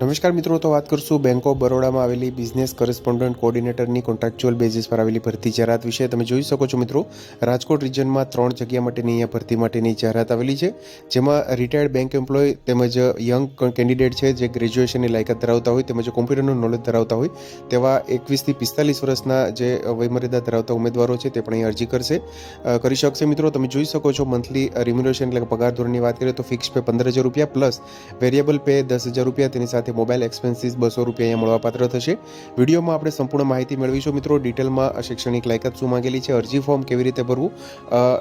નમસ્કાર મિત્રો, તો વાત કરશું બેંક ઓફ બરોડામાં આવેલી બિઝનેસ કરસ્પોન્ડન્ટ કોર્ડિનેટરની કોન્ટ્રાક્ચ્યુઅલ બેઝિસ પર આવેલી ભરતી જાહેરાત વિશે. તમે જોઈ શકો છો મિત્રો, રાજકોટ રિજનમાં ત્રણ જગ્યા માટેની અહીંયા ભરતી માટેની જાહેરાત આવેલી છે, જેમાં રિટાયર્ડ બેંક એમ્પ્લોય તેમજ યંગ કેન્ડિડેટ છે, જે ગ્રેજ્યુએશનની લાયકાત ધરાવતા હોય, તેમજ કોમ્પ્યુટરનું નોલેજ ધરાવતા હોય, તેવા એકવીસથી પિસ્તાલીસ વર્ષના જે વયમર્યાદા ધરાવતા ઉમેદવારો છે, તે પણ અહીં અરજી કરશે. કરી શકશે મિત્રો, તમે જોઈ શકો છો મંથલી રિમ્યુનેશન એટલે પગાર ધોરણની વાત કરીએ તો ફિક્સ પે પંદર હજાર રૂપિયા પ્લસ વેરિયેબલ પે દસ હજાર રૂપિયા, તેની સાથે મોબાઈલ એક્સપેન્સીસ બસો રૂપિયા અહીંયા મળવાપાત્ર થશે. વિડીયોમાં આપણે સંપૂર્ણ માહિતી મેળવીશું. મિત્રો ડિટેલમાં શૈક્ષણિક લાયકાત શું માંગેલી છે, અરજી ફોર્મ કેવી રીતે ભરવું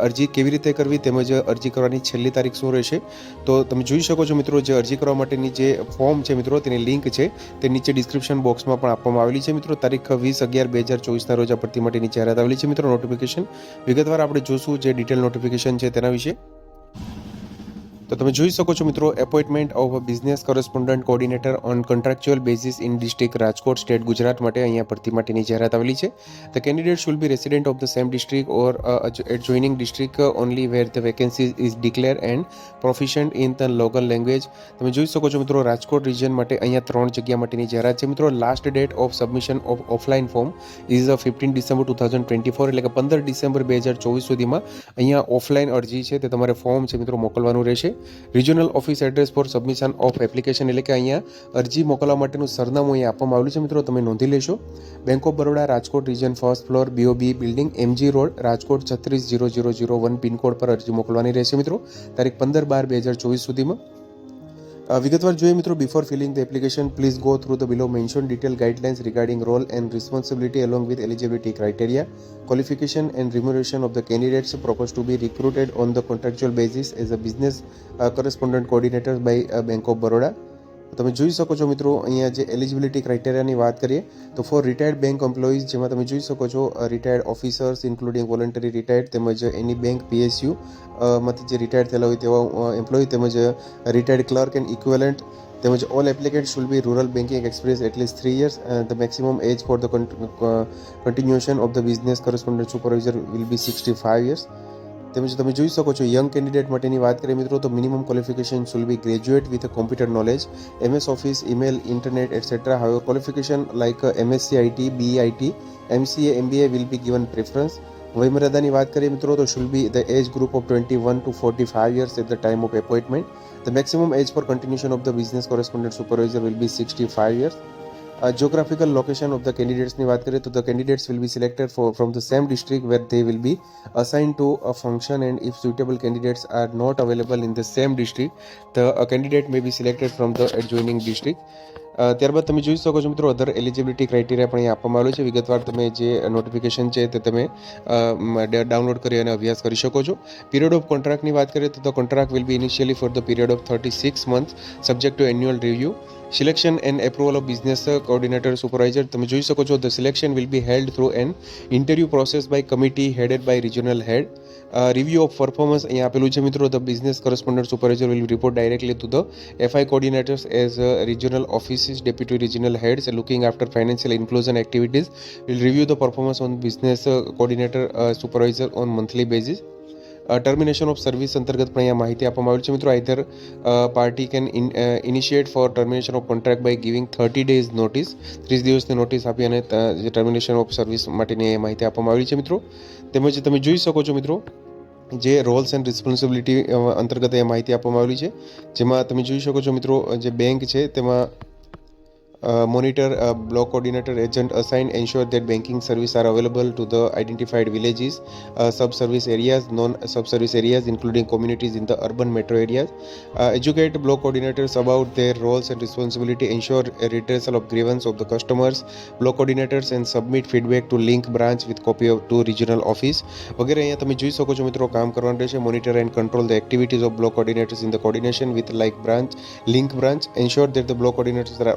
અરજી કેવી રીતે કરવી તેમજ અરજી કરવાની છેલ્લી તારીખ શું રહેશે. તો તમે જોઈ શકો છો મિત્રો, જે અરજી કરવા માટેની જે ફોર્મ છે મિત્રો, તેની લિંક છે, તે નીચે ડિસ્ક્રિપ્શન બોક્સમાં પણ આપવામાં આવેલી છે મિત્રો. તારીખ વીસ અગિયાર બે હજાર ચોવીસના રોજ આ ભરતી માટેની જાહેરાત આવેલી છે મિત્રો. નોટિફિકેશન વિગતવાર આપણે જોશું જે ડિટેલ નોટિફિકેશન છે તેના વિશે. તો તમે જોઈ શકો છો મિત્રો appointment of business correspondent coordinator on contractual basis in district Rajkot state Gujarat માટે અહીંયા ભરતી માટેની જાહેરાત આવેલી છે. The candidate should be resident of the same district or joining district only where the vacancy is declare and proficient in the local language તમે જોઈ શકો છો મિત્રો, રાજકોટ રિજન માટે અહીંયા ત્રણ જગ્યા માટેની જાહેરાત છે. મિત્રો last date of submission of offline form is fifteen December two thousand twenty four એટલે કે પંદર ડિસેમ્બર બે હજાર ચોવીસ સુધીમાં અહીંયા ઓફલાઈન અરજી છે તે તમારે ફોર્મ છે મિત્રો, મોકલવાનું રહેશે. Regional office address for submission of application એટલે કે અહીંયા અરજી મોકલવા માટેનું સરનામું અહીંયા આપવામાં આવેલું છે મિત્રો, તમે નોંધી લેશો. Bank of Baroda Rajkot region first floor BOB building MG road Rajkot, છત્રીસ, zero zero zero one pincode પર અરજી મોકલવાની રહેશે મિત્રો. તારીખ પંદર બાર, બે હજાર ચોવીસ સુધીમાં. વિગતવાર જોઈએ મિત્રો before filling the application please go through the below mention detail guidelines regarding role and responsibility along with eligibility criteria qualification and remuneration of the candidates proposed to be recruited on the contractual basis as a business uh, correspondent coordinator by uh, bank of baroda તમે જોઈ શકો છો મિત્રો, અહીંયા જે eligibility ક્રાઇટેરિયાની વાત કરીએ, તો ફોર રિટાયર્ડ બેંક એમ્પ્લોઈઝ જેમાં તમે જોઈ શકો છો retired officers including voluntary retired તેમજ એની બેંક પીએસયુ માંથી જે રિટાયર્ડ થયેલા હોય તેવા એમ્પ્લોય તેમજ રિટાયર્ડ ક્લર્ક એન્ડ ઇક્વેલન્ટ તેમજ all applicant should be rural banking experience at least three years the maximum age for the continuation of the business correspondent supervisor will be sixty five years તેમજ તમે જોઈ શકો છો young candidate માટેની વાત કરીએ મિત્રો, તો minimum qualification should be graduate with computer knowledge MS office email internet etcetera હવે qualification like MSc IT BIT MCA MBA will be given preference વયમર્યાદાની વાત કરીએ મિત્રો, તો should be the age group of twenty one to forty five years at the time of appointment the maximum age for continuation of the business correspondent supervisor will be sixty five years geographical location of the candidates ની વાત કરીએ તો the candidates will be selected for from the same district where they will be assigned to a function and if suitable candidates are not available in the same district the a candidate may be selected from the adjoining district અ, ત્યારબાદ તમે જોઈ શકો છો મિત્રો other eligibility criteria પણ અહીં આપવામાં આવેલું છે વિગતવાર તમે જે નોટિફિકેશન છે તે તમે ડાઉનલોડ કરી અને અભ્યાસ કરી શકો છો પીરિયડ ઓફ કોન્ટ્રાક્ટની વાત કરીએ તો the contract will be initially for the period of thirty six month subject to annual review selection and approval of business coordinator supervisor તમે જોઈ શકો છો the selection will be held through an interview process by committee headed by regional head review of performance અહીંયા આપેલું છે મિત્રો the business correspondent supervisor will report directly to the FI coordinators as regional offices deputy regional heads looking after financial inclusion activities will review the performance on business coordinator supervisor on monthly basis termination of service અંતર્ગત પણ અહીંયા માહિતી આપવામાં આવેલી છે. મિત્રો either party can initiate for termination of contract by giving thirty days notice ત્રીસ દિવસની નોટિસ આપી અને ટર્મિનેશન ઓફ સર્વિસ માટેની માહિતી આપવામાં આવેલી છે, મિત્રો. તેમજ તમે જોઈ શકો છો, મિત્રો, જે રોલ્સ એન્ડ રિસ્પોન્સિબિલિટી અંતર્ગત અહીંયા માહિતી આપવામાં આવેલી છે. જેમાં તમે જોઈ શકો છો, મિત્રો, જે બેંક છે, તેમાં Uh, monitor uh, block coordinator agent assigned ensure that banking service are available to the identified villages uh, sub-service areas non-sub-service areas including communities in the urban metro areas uh, educate block coordinators about their roles and responsibility ensure a redressal of grievance of the customers block coordinators and submit feedback to link branch with copy of to regional office વગેરે અહીંયા તમે જોઈ શકો છો મિત્રો કામ કરવાનું રહેશે monitor and control the activities of block coordinators in the coordination with like branch link branch ensure that the block coordinators are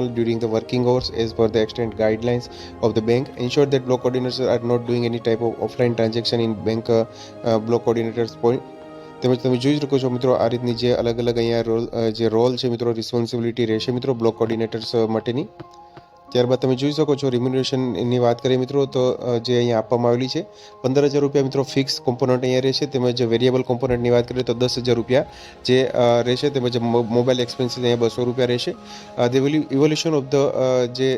operational during the working hours as per the extent guidelines of the bank ensure that block coordinators are not doing any type of offline transaction in bank uh, uh, block coordinators point તેમજ તમે જોઈ શકો છો મિત્રો આ રીતની જે અલગ અલગ અહીંયા રોલ જે રોલ છે મિત્રો રિસ્પોન્સિબિલિટી રહેશે મિત્રો બ્લોક કોર્ડિનેટર્સ માટેની ત્યારબાદ તમે જોઈ શકો છો રિમ્યુનેશનની વાત કરીએ મિત્રો, તો જે અહીંયા આપવામાં આવેલી છે પંદર હજાર રૂપિયા મિત્રો ફિક્સ કોમ્પોનન્ટ અહીંયા રહેશે, તેમજ વેરિયેબલ કોમ્પોનન્ટની વાત કરીએ તો દસ હજાર રૂપિયા જે રહેશે, તેમજ મોબાઈલ એક્સપેન્સિસ અહીંયા બસો રૂપિયા રહેશે. ધ ઇવોલ્યુશન ઓફ ધ જે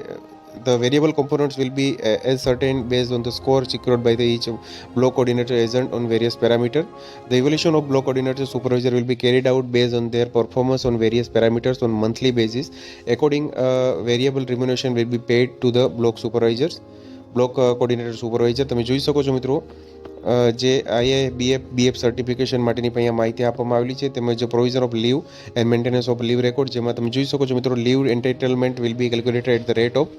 the variable components will be uh, ascertained based on the score secured by the each block coordinator agent on various parameter the evaluation of block coordinator supervisor will be carried out based on their performance on various parameters on monthly basis according uh, variable remuneration will be paid to the block supervisors block coordinator supervisor તમે જોઈ શકો છો મિત્રો જે આઈએ BF BF certification માટેની અહીંયા માહિતી આપવામાં આવેલી છે. તેમજ provision of leave and maintenance of leave record જેમાં તમે જોઈ શકો છો મિત્રો leave entitlement will be calculated at the rate of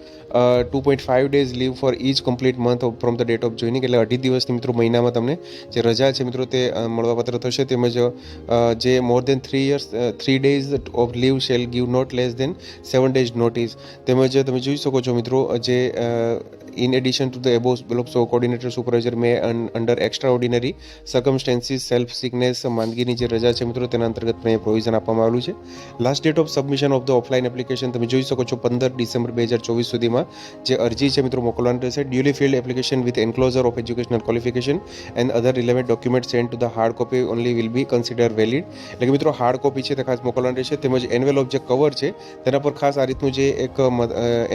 two point five days leave for each complete month from the date of joining એટલે અઢી દિવસની મિત્રો મહિનામાં તમને જે રજા છે મિત્રો તે મળવાપાત્ર થશે. તેમજ જે more than three years three days of leave shall give not less than seven days notice તેમજ તમે જોઈ શકો છો મિત્રો જે in addition to the above block so coordinator supervisor may under extraordinary circumstances self sickness માંદગીની જે રજા છે મિત્રો, તેના અંતર્ગત પણ પ્રોવિઝન આપવામાં આવેલું છે. Last date of submission of the offline application તમે જોઈ શકો છો પંદર ડિસેમ્બર બે હજાર ચોવીસ સુધીમાં જે અરજી છે મિત્રો મોકલવાની રહેશે. Duly filled application with enclosure of educational qualification and other relevant document send to the hard copy only will be consider valid એટલે કે મિત્રો હાર્ડ કોપી છે તે ખાસ મોકલવાની રહેશે. તેમજ એન્વેલોપ જે કવર છે, તેના પર ખાસ આ રીતનું જે એક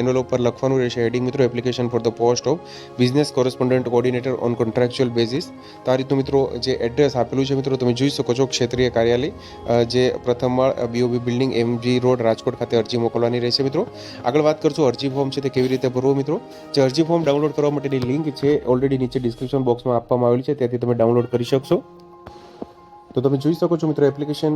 એન્વેલોપ પર લખવાનું રહેશે. હેડિંગ મિત્રો application for the post of business correspondent coordinator on contractual basis તો રીતનું મિત્રો જે એડ્રેસ આપેલું છે મિત્રો, તમે જોઈ શકો છો ક્ષેત્રીય કાર્યાલય જે પ્રથમ માળ BOB building MG road Rajkot ખાતે અરજી મોકલવાની રહેશે મિત્રો. આગળ વાત કરશું અરજી ફોર્મ છે તે કેવી રીતે ભરવું મિત્રો. જે અરજી ફોર્મ ડાઉનલોડ કરવા માટેની લિંક છે ઓલરેડી નીચે ડિસ્ક્રિપ્શન બોક્સમાં આપવામાં આવેલી છે, ત્યાંથી તમે ડાઉનલોડ કરી શકશો. તો તમે જોઈ શકો છો મિત્રો application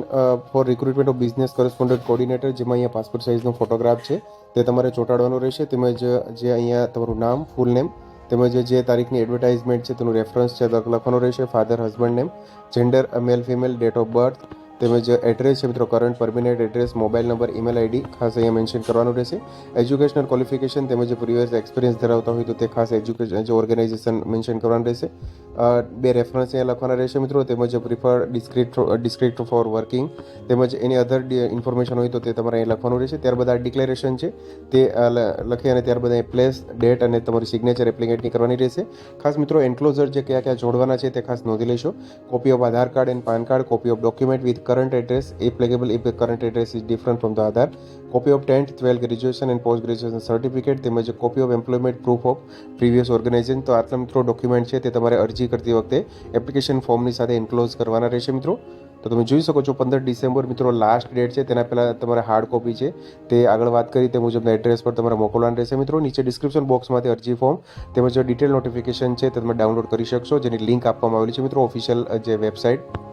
for recruitment of business correspondent coordinator જેમાં અહીંયા પાસપોર્ટ સાઇઝનો ફોટોગ્રાફ છે. તે તમારે ચોંટાડવાનો રહેશે, તેમજ જે અહીંયા તમારું નામ ફૂલ નેમ તેમજ જે તારીખની એડવર્ટાઇઝમેન્ટ છે તેનું રેફરન્સ છે લખવાનો રહેશે. Father husband name gender male female date of birth તેમજ એડ્રેસ છે મિત્રો current permanent address mobile number email ID ખાસ અહીંયા મેન્શન કરવાનું રહેશે. એજ્યુકેશનલ ક્વોલિફિકેશન તેમજ પ્રિવિયસ એક્સપિરિયન્સ ધરાવતા હોય તો તે ખાસ એજ્યુકેશન જે ઓર્ગેનાઇઝેશન મેન્શન કરવાનું રહેશે. બે રેફરન્સ અહીંયા લખવાના રહેશે મિત્રો, તેમજ prefer discrete discrete for working તેમજ એની અધર ઇન્ફોર્મેશન હોય તો તે તમારે અહીં લખવાનું રહેશે. ત્યારબાદ આ ડિક્લેરેશન છે, તે લખી અને ત્યારબાદ અહીં પ્લેસ ડેટ અને તમારી સિગ્નેચર એપ્લિકેટની કરવાની રહેશે. ખાસ મિત્રો એન્ક્લોઝર જે કયા કયા જોડવાના છે તે ખાસ નોંધી લેશો. Copy of Aadhaar card and PAN card copy of document with current address if the current address is different from the Aadhaar copy of tenth twelfth graduation and post graduation certificate તેમજ copy of employment proof of previous organization તો આટલા મિત્રો document છે તે તમારે અરજી કરતી વખતે એપ્લિકેશન ફોર્મની સાથે એન્ક્લોઝ કરવાના રહેશે મિત્રો. તો તમે જોઈ શકો છો પંદર ડિસેમ્બર મિત્રો લાસ્ટ ડેટ છે. તેના પહેલાં તમારે હાર્ડ કોપી છે. તે આગળ વાત કરી તે મુજબના એડ્રેસ પર તમારે મોકલવાનું રહેશે મિત્રો. નીચે ડિસ્ક્રિપ્શન બોક્સમાંથી અરજી ફોર્મ તેમજ ડિટેલ નોટિફિકેશન છે તે તમે ડાઉનલોડ કરી શકશો. જેની લિંક આપવામાં આવેલી છે મિત્રો ઓફિશિયલ જે વેબસાઇટ